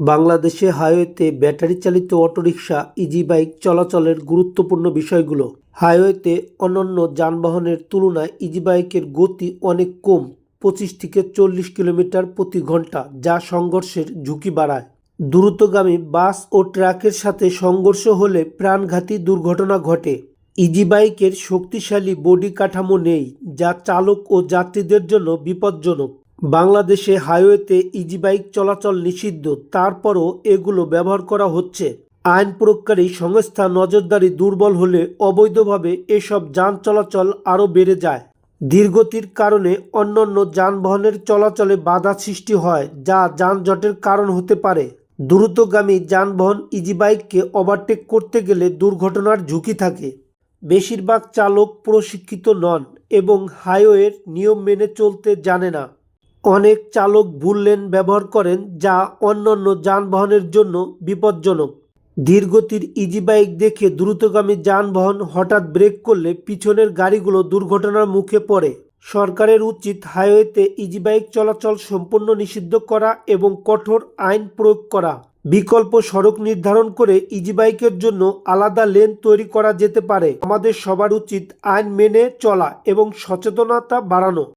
বাংলাদেশে হাইওয়েতে ব্যাটারি চালিত অটোরিকশা ইজি বাইক চলাচলের গুরুত্বপূর্ণ বিষয়গুলো। হাইওয়েতে অন্যান্য যানবাহনের তুলনায় ইজি বাইকের গতি অনেক কম, পঁচিশ থেকে চল্লিশ কিলোমিটার প্রতি ঘণ্টা, যা সংঘর্ষের ঝুঁকি বাড়ায়। দ্রুতগামী বাস ও ট্রাকের সাথে সংঘর্ষ হলে প্রাণঘাতী দুর্ঘটনা ঘটে। ইজি বাইকের শক্তিশালী বডি কাঠামো নেই, যা চালক ও যাত্রীদের জন্য বিপজ্জনক। বাংলাদেশে হাইওয়েতে ইজি বাইক চলাচল নিষিদ্ধ, তারপরও এগুলো ব্যবহার করা হচ্ছে। আইন প্রয়োগকারী সংস্থা নজরদারি দুর্বল হলে অবৈধভাবে এসব যান চলাচল আরও বেড়ে যায়। ধীরগতির কারণে অন্যান্য যানবাহনের চলাচলে বাধা সৃষ্টি হয়, যা যানজটের কারণ হতে পারে। দ্রুতগামী যানবাহন ইজি বাইককে ওভারটেক করতে গেলে দুর্ঘটনার ঝুঁকি থাকে। বেশিরভাগ চালক প্রশিক্ষিত নন এবং হাইওয়ের নিয়ম মেনে চলতে জানে না। অনেক চালক ভুল লেন ব্যবহার করেন যা অন্যান্য যানবাহনের জন্য বিপজ্জনক। ধীরগতির ইজি বাইক দেখে দ্রুতগামী যানবাহন হঠাৎ ব্রেক করলে পিছনের গাড়িগুলো দুর্ঘটনার মুখে পড়ে। সরকারের উচিত হাইওয়েতে ইজি বাইক চলাচল সম্পূর্ণ নিষিদ্ধ করা এবং কঠোর আইন প্রয়োগ করা। বিকল্প সড়ক নির্ধারণ করে ইজি বাইকের জন্য আলাদা লেন তৈরি করা যেতে পারে। আমাদের সবার উচিত আইন মেনে চলা এবং সচেতনতা বাড়ানো।